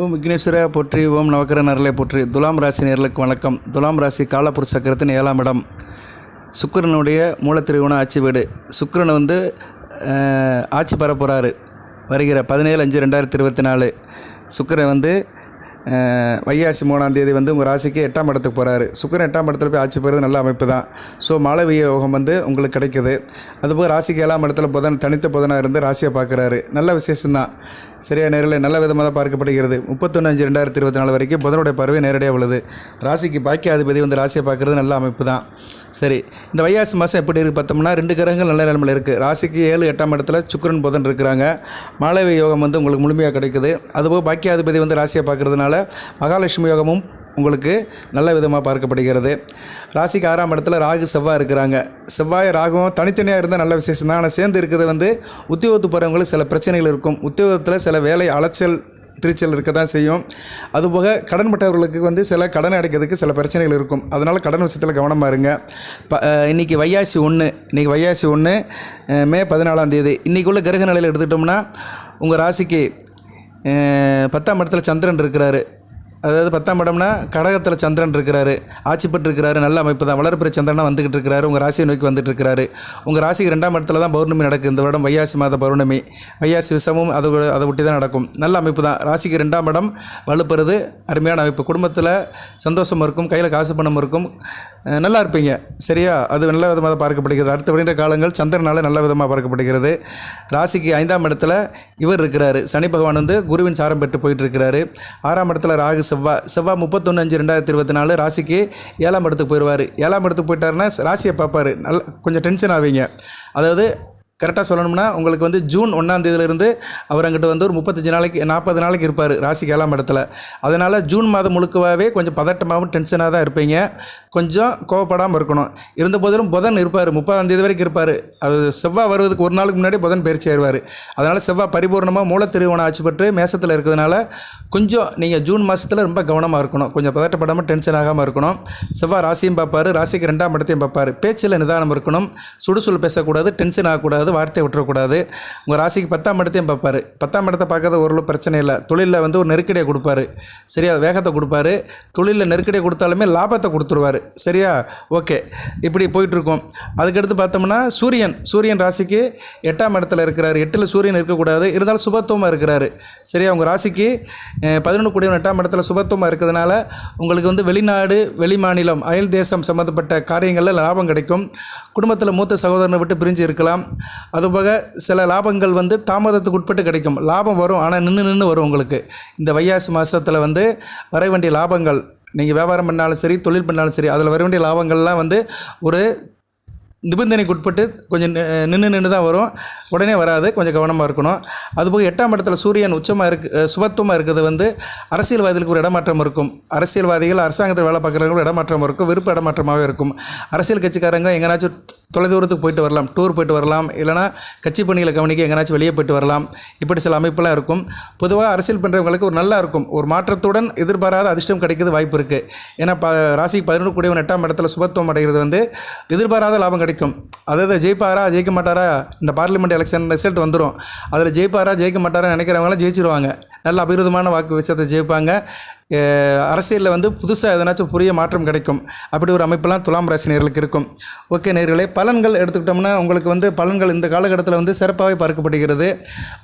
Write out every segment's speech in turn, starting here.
ஓம் விக்னேஸ்வர போற்றி ஓம் நவக்கர நரலை போற்றி. துலாம் ராசி நேர்களுக்கு வணக்கம். துலாம் ராசி காலப்புரு சக்கரத்தின் ஏழாம் இடம். சுக்கிரனுடைய மூலத்திரிகோண ஆட்சி வீடு. சுக்கிரன் வந்து ஆட்சி பெற போகிறாரு வருகிற பதினேழு அஞ்சு ரெண்டாயிரத்தி இருபத்தி நாலு. சுக்கரன் வந்து வைகாசி மூணாம் தேதி வந்து உங்கள் ராசிக்கு எட்டாம் இடத்துக்கு போகிறாரு சுக்கரன் எட்டாம் இடத்துல போய் ஆட்சி பெறுறது நல்ல அமைப்பு தான். ஸோ மாளவிய யோகம் வந்து உங்களுக்கு கிடைக்குது. அதுபோக ராசிக்கு ஏழாம் இடத்துல புதன் தனித்த புதனாக இருந்து ராசியை பார்க்குறாரு. நல்ல விசேஷம்தான் சரியா நேரில் நல்ல விதமாக தான் பார்க்கப்படுகிறது. முப்பத்தொன்று அஞ்சு ரெண்டாயிரத்தி இருபத்தி நாலு வரைக்கும் புதனுடைய பறவை நேரடியாக உள்ளது. ராசிக்கு பாக்கியாதிபதி வந்து ராசியை பார்க்குறது நல்ல அமைப்பு தான். சரி இந்த வைகாசி மாதம் எப்படி இருக்குது பார்த்தோம்னா ரெண்டு கிரகங்கள் நல்ல நிலைமையில் இருக்குது ராசிக்கு ஏழு எட்டாம் இடத்துல சுக்கரன் புதன் இருக்கிறாங்க. மாளவிய யோகம் வந்து உங்களுக்கு முழுமையாக கிடைக்குது. அதுபோக பாக்கியாதிபதி வந்து ராசியை பார்க்குறதுனால மகாலட்சுமி யோகமும் உங்களுக்கு நல்ல விதமாக பார்க்கப்படுகிறது. ராசிக்கு ஆறாம் இடத்துல ராகு செவ்வாய் இருக்கிறாங்க. செவ்வாய் ராகுவும் தனித்தனியாக இருந்தால் நல்ல விசேஷம் தான். ஆனால் சேர்ந்து இருக்கிறது வந்து உத்தியோகத்து போகிறவங்களுக்கு சில பிரச்சனைகள் இருக்கும். உத்தியோகத்தில் சில வேலை அலைச்சல் திருச்சல் இருக்க தான் செய்யும். அதுபோக கடன்பட்டவர்களுக்கு வந்து சில கடன் அடைக்கிறதுக்கு சில பிரச்சனைகள் இருக்கும். அதனால் கடன் விஷயத்தில் கவனமாக இருங்க. ப இன்னைக்கு வையாசி ஒன்று இன்றைக்கி வையாசி ஒன்று மே பதினாலாம் தேதி. இன்றைக்குள்ள கிரக நிலையில் எடுத்துக்கிட்டோம்னா உங்கள் ராசிக்கு பத்தாம் இடத்துல சந்திரன் இருக்கிறாரு. அதாவது பத்தாம் இடம்னா கடகத்தில் சந்திரன் இருக்கிறாரு. ஆட்சி பெற்று இருக்கிறாரு நல்ல அமைப்பு தான். வளர்பிற சந்திரனாக வந்துக்கிட்டு இருக்கிறாரு. உங்கள் ராசியை நோக்கி வந்துட்டு இருக்கிறாரு. உங்கள் ராசிக்கு ரெண்டாம் இடத்துல தான் பௌர்ணமி நடக்கும் இந்த வருடம் வையாசி மாத பௌர்ணமி. வையாசி விஷமும் அது கூட- அதை ஒட்டி தான் நடக்கும். நல்ல அமைப்பு தான். ராசிக்கு ரெண்டாம் இடம் வலுப்புறது. அருமையான அமைப்பு. குடும்பத்தில் சந்தோஷம் இருக்கும். கையில் காசு பணம் இருக்கும். நல்லா இருப்பீங்க. சரியா? அது நல்ல விதமாக பார்க்கப்படுகிறது. அடுத்த வருகிற காலங்கள் சந்திரனால் நல்ல விதமாக பார்க்கப்படுகிறது. ராசிக்கு ஐந்தாம் இடத்துல இவர் இருக்கிறாரு. சனி பகவான் வந்து குருவின் சாரம் பெற்று போயிட்டு இருக்கிறாரு ஆறாம் இடத்துல ராகு செவ்வாய் செவ்வாய் முப்பத்தொன்று அஞ்சு ரெண்டாயிரத்தி இருபத்தி நாலு ராசிக்கு ஏழாம் இடத்துக்கு போயிடுவார். ஏழாம் இடத்துக்கு போயிட்டாருன்னா ராசியை பார்ப்பார். நல்ல கொஞ்சம் டென்ஷன் ஆவீங்க. அதாவது கரெக்டாக சொல்லணும்னா உங்களுக்கு வந்து ஜூன் ஒன்றாம் தேதியிலிருந்து அவர் அங்கிட்ட வந்து ஒரு முப்பத்தஞ்சு நாளைக்கு நாற்பது நாளைக்கு இருப்பார் ராசி ஏழாம் இடத்துல. அதனால் ஜூன் மாதம் முழுக்கவாகவே கொஞ்சம் பதட்டமாகவும் டென்ஷனாக தான் இருப்பீங்க. கொஞ்சம் கோவப்படாமல் இருக்கணும். இருந்த போதிலும் புதன் இருப்பார் முப்பதாம் தேதி வரைக்கும் இருப்பார். அது செவ்வாய் வருவதுக்கு ஒரு நாளுக்கு முன்னாடி புதன் பயிற்சி ஆயிடுவார். அதனால் செவ்வாய் பரிபூர்ணமாக மூலத்திருவனம் ஆட்சி பெற்று மேசத்தில் இருக்கிறதுனால கொஞ்சம் நீங்கள் ஜூன் மாதத்தில் ரொம்ப கவனமாக இருக்கணும். கொஞ்சம் பதட்டப்படாமல் டென்ஷன் ஆகாமல் இருக்கணும். செவ்வாய் ராசியும் பார்ப்பார் ராசிக்கு ரெண்டாம் இடத்தையும் பார்ப்பார். பேச்சில் நிதானம் இருக்கணும். சுடுசுடு பேசக்கூடாது டென்ஷன் ஆகக்கூடாது. வார்த்தையை விட்டுறக்கூடாது. உங்கள் ராசிக்கு பத்தாம் இடத்தையும் பார்ப்பார். பத்தாம் இடத்தை பார்க்கறது ஓரளவு பிரச்சனை இல்லை. தொழிலில் வந்து ஒரு நெருக்கடியை கொடுப்பாரு. சரியா? வேகத்தை கொடுப்பாரு. தொழிலில் நெருக்கடியை கொடுத்தாலுமே லாபத்தை கொடுத்துருவாரு. சரியா? ஓகே. இப்படி போயிட்டுருக்கோம். அதுக்கடுத்து பார்த்தோம்னா சூரியன். சூரியன் ராசிக்கு எட்டாம் இடத்துல இருக்கிறாரு. எட்டில் சூரியன் இருக்கக்கூடாது. இருந்தாலும் சுபத்துவமாக இருக்கிறாரு. சரியா? உங்கள் ராசிக்கு பதினொன்று கூடிய எட்டாம் இடத்துல சுபத்துவமாக இருக்கிறதுனால உங்களுக்கு வந்து வெளிநாடு வெளி மாநிலம் அயல் தேசம் சம்மந்தப்பட்ட காரியங்களில் லாபம் கிடைக்கும். குடும்பத்தில் மூத்த சகோதரனை விட்டு பிரிஞ்சு இருக்கலாம். அதுபோக சில லாபங்கள் வந்து தாமதத்துக்கு உட்பட்டு கிடைக்கும். லாபம் வரும் ஆனால் நின்று நின்று வரும் உங்களுக்கு. இந்த வையாசி மாதத்தில் வந்து வர வேண்டிய லாபங்கள் நீங்கள் வியாபாரம் பண்ணாலும் சரி தொழில் பண்ணாலும் சரி அதில் வர வேண்டிய லாபங்கள்லாம் வந்து ஒரு நிபந்தனைக்கு உட்பட்டு கொஞ்சம் நின்று நின்று தான் வரும். உடனே வராது கொஞ்சம் கவனமாக இருக்கணும். அதுபோக எட்டாம் இடத்துல சூரியன் உச்சமாக இருக்கு சுபத்துவமாக இருக்கிறது வந்து அரசியல்வாதிகளுக்கு ஒரு இடமாற்றம் இருக்கும். அரசியல்வாதிகள் அரசாங்கத்தில் வேலை பார்க்குறவங்களுக்கு இடமாற்றம் இருக்கும் விருப்ப இடமாற்றமாகவே இருக்கும். அரசியல் கட்சிக்காரங்க எங்கேனாச்சும் தொலைதூரத்துக்கு போயிட்டு வரலாம் டூர் போயிட்டு வரலாம் இல்லைனா கட்சி பணிகளை கவனிக்க எங்கேனாச்சும் வெளியே போயிட்டு வரலாம். இப்படி சில அமைப்பெல்லாம் இருக்கும். பொதுவாக அரசியல் பண்ணுறவங்களுக்கு ஒரு நல்லா இருக்கும். ஒரு மாற்றத்துடன் எதிர்பாராத அதிர்ஷ்டம் கிடைக்கிறது வாய்ப்பு இருக்குது ஏன்னா ப ராசிக்கு பதினொன்று கூடிய எட்டாம் இடத்துல சுபத்துவம் அடைகிறது வந்து எதிர்பாராத லாபம் கிடைக்கும். அதாவது ஜெயிப்பாரா ஜெயிக்க மாட்டாரா? இந்த பார்லிமெண்ட் எலெக்ஷன் ரிசல்ட் வந்துடும் அதில் ஜெயிப்பாரா ஜெயிக்க மாட்டாரா நினைக்கிறவங்களாம் ஜெயிச்சிருவாங்க. நல்ல அபிரதமான வாக்கு விஷயத்தை ஜெயிப்பாங்க. அரசியலில் வந்து புதுசாக எதனாச்சும் புரிய மாற்றம் கிடைக்கும். அப்படி ஒரு அமைப்பெல்லாம் துலாம் ராசி நேர்களுக்கு இருக்கும். ஓகே நேர்களே பலன்கள் எடுத்துக்கிட்டோம்னா உங்களுக்கு வந்து பலன்கள் இந்த காலகட்டத்தில் வந்து சிறப்பாகவே பார்க்கப்படுகிறது.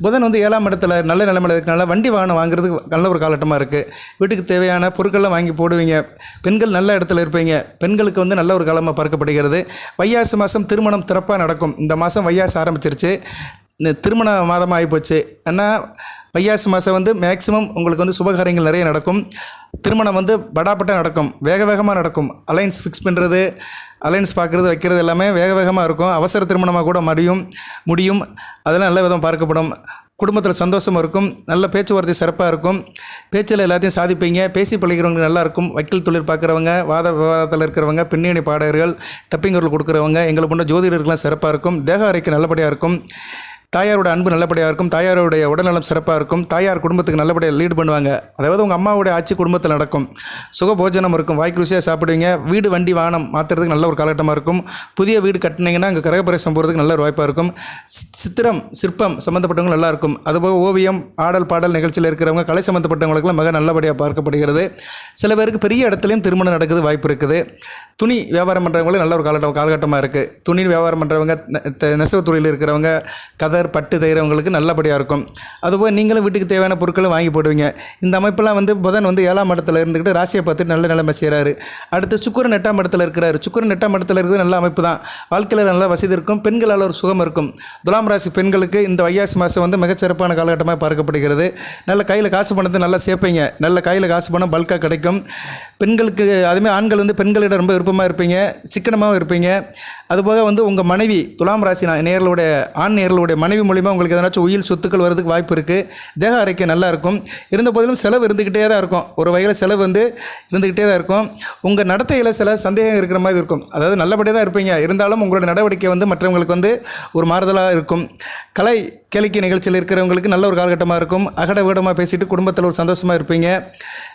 புதன் வந்து ஏழாம் இடத்துல நல்ல நிலைமையில் இருக்கனால வண்டி வாகனம் வாங்குறதுக்கு நல்ல ஒரு காலகட்டமாக இருக்குது வீட்டுக்கு தேவையான பொருட்கள்லாம் வாங்கி போடுவீங்க. பெண்கள் நல்ல இடத்துல இருப்பீங்க. பெண்களுக்கு வந்து நல்ல ஒரு காலமாக பார்க்கப்படுகிறது. வையாசு மாதம் திருமணம் சிறப்பாக நடக்கும். இந்த மாதம் வையாசு ஆரம்பிச்சிருச்சு. இந்த திருமண மாதமாக ஆகிப்போச்சு ஏன்னா வையாசி மாதம் வந்து மேக்ஸிமம் உங்களுக்கு வந்து சுபகாரியங்கள் நிறைய நடக்கும். திருமணம் வந்து படாப்பட்டா நடக்கும். வேக வேகமாக நடக்கும். அலைன்ஸ் ஃபிக்ஸ் பண்ணுறது அலைன்ஸ் பார்க்குறது வைக்கிறது எல்லாமே வேக வேகமாக இருக்கும். அவசர திருமணமாக கூட முடியும் முடியும். அதெல்லாம் நல்ல விதம் பார்க்கப்படும். குடும்பத்தில் சந்தோஷம் இருக்கும். நல்ல பேச்சுவார்த்தை சிறப்பாக இருக்கும். பேச்சில் எல்லாத்தையும் சாதிப்பீங்க. பேசி பழகிறவங்க நல்லா இருக்கும். வக்கீல் தொழில் பார்க்குறவங்க வாத விவாதத்தில் இருக்கிறவங்க பின்னணி பாடகர்கள் டப்பிங் குரல் கொடுக்குறவங்க எங்களை போன்ற ஜோதிடர்கள்லாம் சிறப்பாக இருக்கும். தேக அறைக்கு நல்லபடியாக இருக்கும். தாயாரோட அன்பு நல்லபடியாக இருக்கும் தாயாரோடைய உடல்நலம் சிறப்பாக இருக்கும் தாயார் குடும்பத்துக்கு நல்லபடியாக லீடு பண்ணுவாங்க. அதாவது உங்கள் அம்மாவுடைய ஆட்சி குடும்பத்தில் நடக்கும். சுக போஜனம் இருக்கும் வாய்க்கு ருசியாக சாப்பிடுவீங்க வீடு வண்டி வாகனம் மாற்றுறதுக்கு நல்ல ஒரு காலகட்டமாக இருக்கும். புதிய வீடு கட்டினீங்கன்னா அங்கே கிரகப்பிரவேசம் போகிறதுக்கு நல்ல ஒரு வாய்ப்பாக இருக்கும். சி- சித்திரம் சிற்பம் சம்மந்தப்பட்டவங்க நல்லாயிருக்கும் அதுபோக ஓவியம் ஆடல் பாடல் நிகழ்ச்சியில் இருக்கிறவங்க கலை சம்மந்தப்பட்டவங்களுக்குலாம் மிக நல்லபடியாக பார்க்கப்படுகிறது. சில பேருக்கு பெரிய இடத்துலையும் திருமணம் நடக்குது வாய்ப்பு இருக்குது. துணி வியாபாரம் பண்ணுறவங்களும் நல்ல ஒரு காலகட்டம் காலகட்டமாக இருக்குது துணி வியாபாரம் பண்ணுறவங்க நெசவு தொழில் இருக்கிறவங்க கதர் பட்டு தைக்கிறவங்களுக்கு நல்லபடியாக இருக்கும். அதுபோல் நீங்களும் வீட்டுக்கு தேவையான பொருட்களும் வாங்கி போடுவீங்க. இந்த அமைப்பெல்லாம் வந்து புதன் வந்து ஏழாம் இடத்துல இருந்துக்கிட்டு ராசியை பார்த்துட்டு நல்ல நிலைமை செய்கிறாரு அடுத்து சுக்கிரன் எட்டாம் இடத்துல இருக்கிறார். சுக்கரன் எட்டாம் இடத்துல இருக்கிறது நல்ல அமைப்பு தான். வாழ்க்கையில் நல்ல வசதி இருக்கும். பெண்களால் ஒரு சுகம் இருக்கும். துலாம் ராசி பெண்களுக்கு இந்த வையாசி மாதம் வந்து மிகச்சிறப்பான காலகட்டமாக பார்க்கப்படுகிறது. நல்ல கையில் காசு பணத்தை நல்லா சேர்ப்பீங்க. நல்ல கையில் காசு பணம் பல்காக கிடைக்கும். பெண்களுக்கு அதுமாதிரி ஆண்கள் வந்து பெண்களிடம் ரொம்ப விருப்பமாக இருப்பீங்க சிக்கனமாகவும் இருப்பீங்க. அதுபோக வந்து உங்கள் மனைவி துலாம் ராசி நா- நேயர்களுடைய ஆண் நேர்களுடைய மனைவி மூலிமா உங்களுக்கு எதனாச்சும் உயில் சொத்துக்கள் வரதுக்கு வாய்ப்பு இருக்குது தேக ஆரோக்கியம் நல்லாயிருக்கும் இருந்த போதிலும் செலவு இருந்துக்கிட்டே தான் இருக்கும். ஒரு வகையில் செலவு வந்து இருந்துக்கிட்டே தான் இருக்கும். உங்கள் நடத்தையில் சில சந்தேகம் இருக்கிற மாதிரி இருக்கும். அதாவது நல்லபடியாக தான் இருப்பீங்க. இருந்தாலும் உங்களோட நடவடிக்கை வந்து மற்றவங்களுக்கு வந்து ஒரு மாறுதலாக இருக்கும். கலை கேளிக்கை நிகழ்ச்சியில் இருக்கிறவங்களுக்கு நல்ல ஒரு காலகட்டமாக இருக்கும். அகட விகடமாக பேசிட்டு குடும்பத்தில் ஒரு சந்தோஷமாக இருப்பீங்க.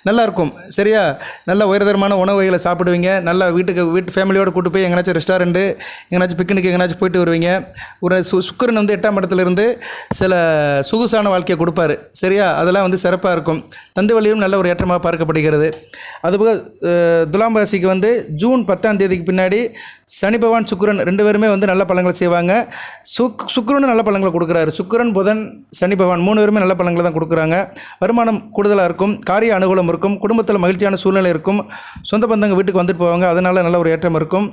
நல்லாயிருக்கும் சரியா? நல்ல உயர்தரமான உணவு வகைகளை சாப்பிடுவீங்க. நல்லா வீட்டுக்கு வீட்டு ஃபேமிலியோடு கூட்டு போய் எங்கேனாச்சும் ரெஸ்டாரண்ட்டு எங்கேனாச்சும் பிக்னிக் எங்கேனாச்சும் போயிட்டு வருவீங்க. ஒரு சு சுக்கரன் வந்து எட்டாம் இடத்துலேருந்து சில சொகுசான வாழ்க்கையை கொடுப்பாரு. சரியா? அதெல்லாம் வந்து சிறப்பாக இருக்கும். தந்தை வழியும் நல்ல ஒரு ஏற்றமாக பார்க்கப்படுகிறது. அதுபோக துலாம் ராசிக்கு வந்து ஜூன் பத்தாம் தேதிக்கு பின்னாடி சனி பகவான் சுக்கரன் ரெண்டு பேருமே வந்து நல்ல பழங்களை செய்வாங்க. சுக் சுக்கரனும் நல்ல பழங்களை கொடுக்குறாரு. சுக்கிரன் புதன் சனி பகவான் மூணு பேருமே நல்ல பழங்களை தான் கொடுக்குறாங்க. வருமானம் கூடுதலாக இருக்கும். காரிய அனுகூலம் இருக்கும். குடும்பத்தில் மகிழ்ச்சியான சூழ்நிலை இருக்கும். இருக்கும். சொந்த பந்தங்க வீட்டுக்கு வந்துட்டு போவாங்க. அதனால் நல்ல ஒரு ஏற்றம் இருக்கும்.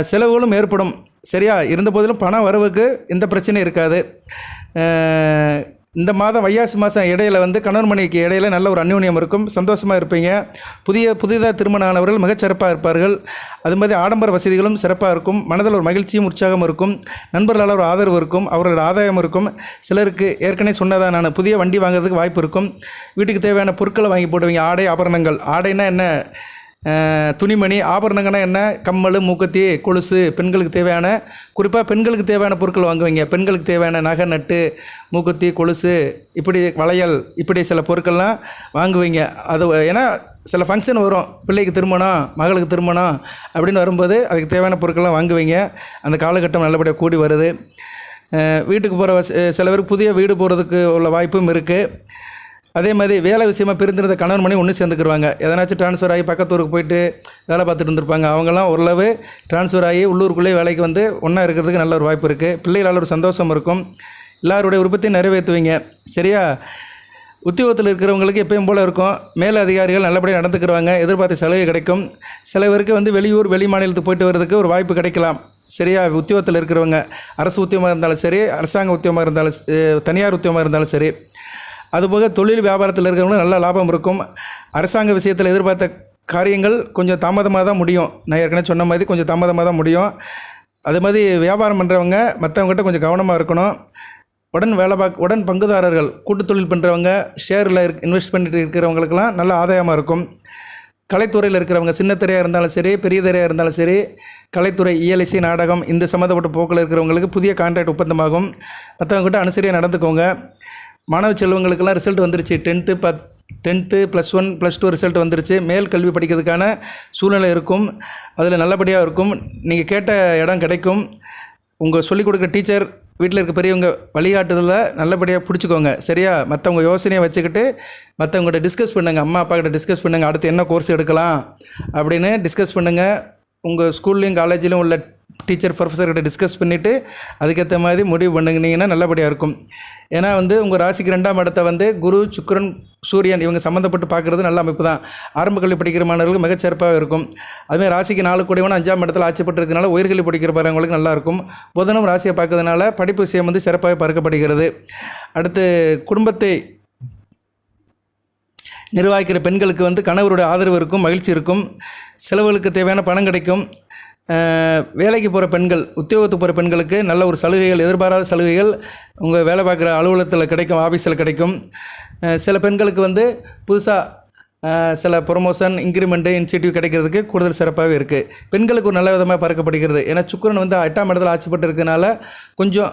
செலவுகளும் ஏற்படும். சரியா? இருந்த போதிலும் பண வரவுக்கு எந்த பிரச்சனையும் இருக்காது. இந்த மாதம் வையாசி மாதம் இடையில வந்து கணவன் மனைவிக்கு இடையில நல்ல ஒரு அந்யோன்யம் இருக்கும். சந்தோஷமாக இருப்பீங்க. புதிய புதிதாக திருமணம் ஆனவர்கள் மிகச்சிறப்பாக இருப்பார்கள். அது மாதிரி ஆடம்பர வசதிகளும் சிறப்பாக இருக்கும். மனதில் ஒரு மகிழ்ச்சியும் உற்சாகம் இருக்கும். நண்பர்களால் ஒரு ஆதரவு இருக்கும். அவர்களோட ஆதாயம் இருக்கும். சிலருக்கு ஏற்கனவே சொன்னதான் நான் புதிய வண்டி வாங்குறதுக்கு வாய்ப்பு இருக்கும். வீட்டுக்கு தேவையான பொருட்களை வாங்கி போடுவீங்க. ஆடை ஆபரணங்கள். ஆடைனா என்ன? துணிமணி ஆபரணங்கள்னா என்ன? கம்மல் மூக்கத்தி கொலுசு பெண்களுக்கு தேவையான குறிப்பாக பெண்களுக்கு தேவையான பொருட்கள் வாங்குவீங்க. பெண்களுக்கு தேவையான நகை நட்டு மூக்குத்தி கொலுசு இப்படி வளையல் இப்படி சில பொருட்கள்லாம் வாங்குவீங்க. அது ஏன்னா சில ஃபங்க்ஷன் வரும். பிள்ளைக்கு திருமணம் மகளுக்கு திருமணம் அப்படின்னு வரும்போது அதுக்கு தேவையான பொருட்கள்லாம் வாங்குவீங்க. அந்த காலகட்டம் நல்லபடியாக கூடி வருது. வீட்டுக்கு போகிற சில பேருக்கு புதிய வீடு போகிறதுக்கு உள்ள வாய்ப்பும் இருக்குது அதே மாதிரி வேலை விஷயமா பிரிந்திருந்த கணவன் மணி ஒன்று சேர்ந்துக்கிருவாங்க. எதனாச்சும் ட்ரான்ஸ்ஃபர் ஆகி பக்கத்தூருக்கு போயிட்டு வேலை பார்த்துட்டு இருந்திருப்பாங்க. அவங்கெல்லாம் ஓரளவு ட்ரான்ஸ்ஃபர் ஆகி உள்ளூருக்குள்ளேயே வேலைக்கு வந்து ஒன்றா இருக்கிறதுக்கு நல்ல ஒரு வாய்ப்பு இருக்குது பிள்ளைகளால் ஒரு சந்தோஷம் இருக்கும். எல்லாருடைய விருப்பத்தையும் நிறைவேற்றுவீங்க. சரியா? உத்தியோகத்தில் இருக்கிறவங்களுக்கு எப்பயும் போல் இருக்கும். மேல் அதிகாரிகள் நல்லபடியாக நடந்துக்கிறவங்க எதிர்பார்த்த சலுகை கிடைக்கும். சில பேருக்கு வந்து வெளியூர் வெளி மாநிலத்துக்கு போயிட்டு வர்றதுக்கு ஒரு வாய்ப்பு கிடைக்கலாம். சரியா? உத்தியோகத்தில் இருக்கிறவங்க அரசு உத்தியோகமாக இருந்தாலும் சரி அரசாங்க உத்தியோகமாக இருந்தாலும் தனியார் உத்தியோகமாக இருந்தாலும் சரி. அதுபோக தொழில் வியாபாரத்தில் இருக்கிறவங்க நல்ல லாபம் இருக்கும். அரசாங்க விஷயத்தில் எதிர்பார்த்த காரியங்கள் கொஞ்சம் தாமதமாக தான் முடியும். நான் ஏற்கனவே சொன்ன மாதிரி கொஞ்சம் தாமதமாக தான் முடியும். அது மாதிரி வியாபாரம் பண்ணுறவங்க மற்றவங்ககிட்ட கொஞ்சம் கவனமாக இருக்கணும். உடன் வேலை பார்க்க உடன் பங்குதாரர்கள் கூட்டுத் தொழில் பண்ணுறவங்க ஷேரில் இன்வெஸ்ட் பண்ணிட்டு இருக்கிறவங்களுக்கெல்லாம் நல்ல ஆதாயமாக இருக்கும். கலைத்துறையில் இருக்கிறவங்க சின்ன திரையாக இருந்தாலும் சரி பெரிய திரையாக இருந்தாலும் சரி கலைத்துறை இயலிசை நாடகம் இந்த சம்மந்தப்பட்ட போக்கில் இருக்கிறவங்களுக்கு புதிய கான்ட்ராக்ட் ஒப்பந்தமாகும். மற்றவங்ககிட்ட அனுசரியாக நடந்துக்கோங்க. மாணவ செல்வங்களுக்கெல்லாம் ரிசல்ட் வந்துருச்சு. டென்த்து பத் tenth plus one plus two result வந்துருச்சு. மேல் கல்வி படிக்கிறதுக்கான சூழ்நிலை இருக்கும். அதில் நல்லபடியாக இருக்கும். நீங்கள் கேட்ட இடம் கிடைக்கும். உங்கள் சொல்லிக் கொடுக்குற டீச்சர் வீட்டில் இருக்க பெரியவங்க வழிகாட்டுதலில் நல்லபடியாக பிடிச்சிக்கோங்க. சரியா? மற்றவங்க யோசனையை வச்சுக்கிட்டு மற்றவங்ககிட்ட டிஸ்கஸ் பண்ணுங்கள் அம்மா அப்பா கிட்ட டிஸ்கஸ் பண்ணுங்கள் அடுத்து என்ன கோர்ஸ் எடுக்கலாம்? அப்படின்னு டிஸ்கஸ் பண்ணுங்கள் உங்கள் ஸ்கூல்லையும் காலேஜிலும் உள்ள டீச்சர் ப்ரொஃபஸர்கிட்ட டிஸ்கஸ் பண்ணிவிட்டு அதுக்கேற்ற மாதிரி முடிவு பண்ணுனீங்கன்னா நல்லபடியாக இருக்கும். ஏன்னா வந்து உங்கள் ராசிக்கு ரெண்டாம் இடத்த வந்து குரு சுக்கரன் சூரியன் இவங்க சம்மந்தப்பட்டு பார்க்குறது நல்ல அமைப்பு தான் ஆரம்ப கல்வி படிக்கிற மாணவர்களுக்கு மிகச்சிறப்பாக இருக்கும். அதுமாதிரி ராசிக்கு நாலு கூடியவன் அஞ்சாம் இடத்துல ஆட்சிப்பட்டிருக்கனால உயர்கல்வி படிக்கிற பாருங்களுக்கு நல்லாயிருக்கும் புதனும் ராசியை பார்க்கறதுனால படிப்பு விஷயம் வந்து சிறப்பாக பார்க்கப்படுகிறது அடுத்து குடும்பத்தை நிர்வாகிக்கிற பெண்களுக்கு வந்து கணவருடைய ஆதரவு இருக்கும் மகிழ்ச்சி இருக்கும். செலவுகளுக்கு தேவையான பணம் கிடைக்கும். வேலைக்கு போகிற பெண்கள் உத்தியோகத்துக்கு போகிற பெண்களுக்கு நல்ல ஒரு சலுகைகள் எதிர்பாராத சலுகைகள் உங்கள் வேலை பார்க்குற அலுவலகத்தில் கிடைக்கும் ஆஃபீஸில் கிடைக்கும். சில பெண்களுக்கு வந்து புதுசாக சில ப்ரொமோஷன் இன்க்ரிமெண்ட்டு இன்சென்டிவ் கிடைக்கிறதுக்கு கூடுதல் சிறப்பாகவே இருக்குது பெண்களுக்கு ஒரு நல்ல விதமாக பார்க்கப்படுகிறது ஏன்னா சுக்கிரன் வந்து எட்டாம் இடத்துல ஆட்சிப்பட்டு இருக்கனால கொஞ்சம்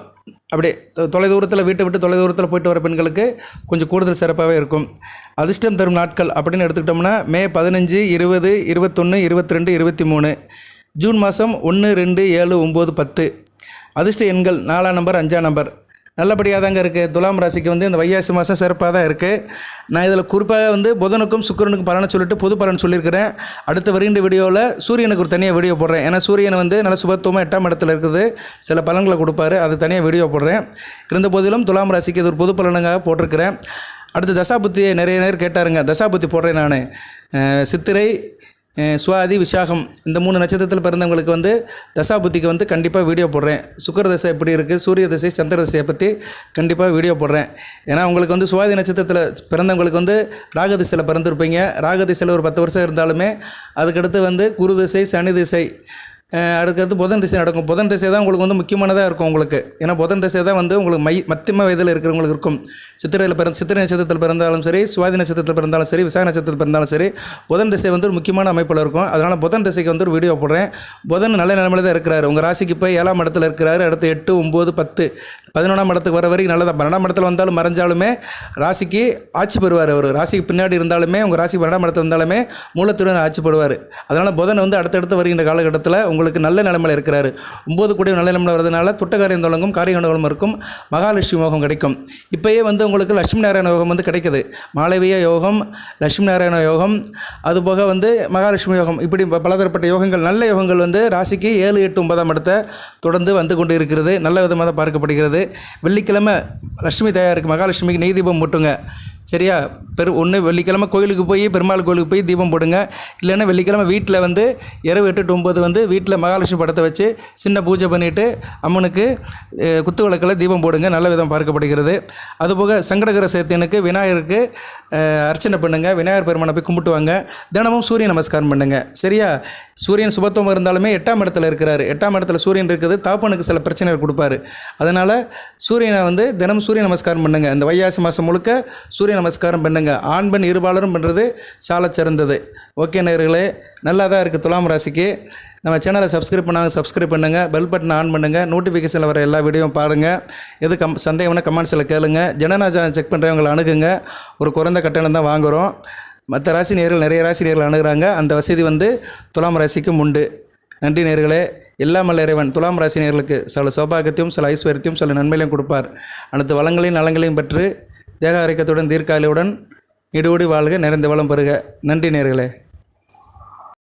அப்படியே தொலைதூரத்தில் தொலை தூரத்தில் வீட்டை விட்டு தொலைதூரத்தில் போயிட்டு வர பெண்களுக்கு கொஞ்சம் கூடுதல் சிறப்பாகவே இருக்கும். அதிர்ஷ்டம் தரும் நாட்கள் அப்படின்னு எடுத்துக்கிட்டோம்னா மே பதினஞ்சு இருபது இருபத்தொன்று இருபத்தி ரெண்டு இருபத்தி மூணு. ஜூன் மாதம் ஒன்று ரெண்டு ஏழு ஒம்பது பத்து. அதிர்ஷ்ட எண்கள் நாலாம் நம்பர் அஞ்சாம் நம்பர். நல்லபடியாக தாங்க இருக்குது துலாம் ராசிக்கு வந்து இந்த வைகாசி மாதம் சிறப்பாக தான் இருக்குது நான் இதில் குறிப்பாக வந்து புதனுக்கும் சுக்கிரனுக்கும் பலனை சொல்லிட்டு பொது பலன் சொல்லியிருக்கிறேன். அடுத்த வருகின்ற வீடியோவில் சூரியனுக்கு ஒரு தனியாக வீடியோ போடுறேன். ஏன்னா சூரியன் வந்து நல்ல சுபத்துவமாக எட்டாம் இடத்துல இருக்குது. சில பலன்களை கொடுப்பாரு. அது தனியாக வீடியோ போடுறேன். இருந்த போதிலும் துலாம் ராசிக்கு இது ஒரு பொது பலனுக்காக போட்டிருக்கிறேன். அடுத்து தசாபுத்தியை நிறைய நேரம் கேட்டாருங்க. தசாபுத்தி போடுறேன் நான். சித்திரை சுவாதி விசாகம் இந்த மூணு நட்சத்திரத்தில் பிறந்தவங்களுக்கு வந்து தசாபுத்திக்கு வந்து கண்டிப்பாக வீடியோ போடுறேன். சுக்கர தசை எப்படி இருக்குது சூரிய தசை சந்திர தசையை பற்றி கண்டிப்பாக வீடியோ போடுறேன். ஏன்னா உங்களுக்கு வந்து சுவாதி நட்சத்திரத்தில் பிறந்தவங்களுக்கு வந்து ராக திசையில் பிறந்திருப்பீங்க. ராக திசையில் ஒரு பத்து வருஷம் இருந்தாலுமே அதுக்கடுத்து வந்து குரு திசை சனி திசை அடுக்கிறது அடுத்தடுத்து புதன் திசை நடக்கும். புதன் திசை தான் உங்களுக்கு வந்து முக்கியமானதாக இருக்கும் உங்களுக்கு. ஏன்னா புதன் திசை தான் வந்து உங்களுக்கு மை மத்தியம வயதில் இருக்கிறவங்களுக்கு இருக்கும். சித்திரையில் பிறந்த சித்திரை நட்சத்திரத்தில் பிறந்தாலும் சரி சுவாதி நட்சத்திரத்தில் பிறந்தாலும் சரி விசாக நட்சத்திரத்தில் பிறந்தாலும் சரி புதன் திசை வந்து ஒரு முக்கியமான அமைப்பில் இருக்கும். அதனால் புதன் திசைக்கு வந்து ஒரு வீடியோ போடுறேன். புதன் நல்ல நிலைமையில தான் இருக்கிறாரு. உங்கள் ராசிக்கு போய் ஏழாம் இடத்துல இருக்கிறாரு. அடுத்து எட்டு ஒம்பது பத்து. பதினொன்றாம் இடத்துக்கு வர வரைக்கும் நல்லதான் பன்னெண்டாம் இடத்துல வந்தாலும் மறைஞ்சாலுமே ராசிக்கு ஆட்சி பெறுவார் அவர். ராசிக்கு பின்னாடி இருந்தாலுமே உங்கள் ராசி பன்னெண்டாம் இடத்துல இருந்தாலுமே மூலத்துடன் ஆட்சி பெறுவார். அதனால் புதன் வந்து அடுத்தடுத்து வருகின்ற காலகட்டத்தில் உங்களுக்கு நல்ல நிலைமையில் இருக்கிறாரு. ஒம்பது கூடிய நல்ல நிலைமையில் வரதுனால துட்டக்காரியம் தொடங்கும் காரியங்களும் இருக்கும் மகாலட்சுமி யோகம் கிடைக்கும். இப்போயே வந்து உங்களுக்கு லட்சுமி நாராயண யோகம் வந்து கிடைக்குது. மாளவிய யோகம் லட்சுமி நாராயண யோகம் அதுபோக வந்து மகாலட்சுமி யோகம். இப்படி ப- பலதரப்பட்ட யோகங்கள் நல்ல யோகங்கள் வந்து ராசிக்கு ஏழு எட்டு ஒன்பதாம் இடத்தை தொடர்ந்து வந்து கொண்டு இருக்கிறது நல்ல விதமாக பார்க்கப்படுகிறது. வெள்ளிக்கிழமை லட்சுமி தயாருக்கு மகாலட்சுமிக்கு நெய் தீபம் போட்டுங்க சரியா? பெரு ஒன்று வெள்ளிக்கிழமை கோயிலுக்கு போய் பெருமாள் கோயிலுக்கு போய் தீபம் போடுங்க. இல்லைன்னா வெள்ளிக்கிழமை வீட்டில் வந்து இரவு எட்டு to ஒம்பது வந்து வீட்டில் மகாலட்சுமி படத்தை வச்சு சின்ன பூஜை பண்ணிவிட்டு அம்மனுக்கு குத்து விளக்கில் தீபம் போடுங்க. நல்ல விதம் பார்க்கப்படுகிறது. அதுபோக சங்கடகர சேர்த்தினுக்கு விநாயகருக்கு அர்ச்சனை பண்ணுங்கள் விநாயகர் பெருமானை போய் கும்பிட்டுவாங்க. தினமும் சூரிய நமஸ்காரம் பண்ணுங்க. சரியா? சூரியன் சுபத்துவம் இருந்தாலுமே எட்டாம் இடத்துல இருக்கிறாரு. எட்டாம் இடத்துல சூரியன் இருக்குது. தாப்பனுக்கு சில பிரச்சனைகள் கொடுப்பாரு. அதனால் சூரியனை வந்து தினமும் சூரிய நமஸ்காரம் பண்ணுங்கள் இந்த வைகாசி மாதம் முழுக்க சூரிய நமஸ்காரம் பண்ணுங்கள் ஆண் பெண் இருபாலரும் பண்ணுறது சாலை சிறந்தது. ஓகே நேர்களே நல்லா தான் இருக்குது துலாம் ராசிக்கு. நம்ம சேனலை சப்ஸ்கிரைப் பண்ணாங்க சப்ஸ்கிரைப் பண்ணுங்கள் பெல் பட்டனை ஆன் பண்ணுங்கள் நோட்டிஃபிகேஷனில் வர எல்லா வீடியோவும் பாருங்கள் எது கம் சந்தேகம்னா கமெண்ட்ஸில் கேளுங்க. ஜனநாஜா செக் பண்ணுறவங்களை அணுகுங்க. ஒரு குறைந்த கட்டணம் தான் வாங்குகிறோம் மற்ற ராசி நேர்கள் நிறைய ராசி நேர்கள் அணுகுறாங்க. அந்த வசதி வந்து துலாம் ராசிக்கும் உண்டு. நன்றி நேர்களே. எல்லாம் வல்ல இறைவன். துலாம் ராசினியர்களுக்கு சில சௌபாகத்தையும் சில ஐஸ்வர்யத்தையும் சில நன்மைகளையும் கொடுப்பார். அனைத்து வளங்களையும் நலங்களையும் பெற்று தேக தீர்க்காலியுடன் தீர்க்காயுடன் வாழ்க நிறைந்த வளம் பெறுக. நன்றி நேர்களே.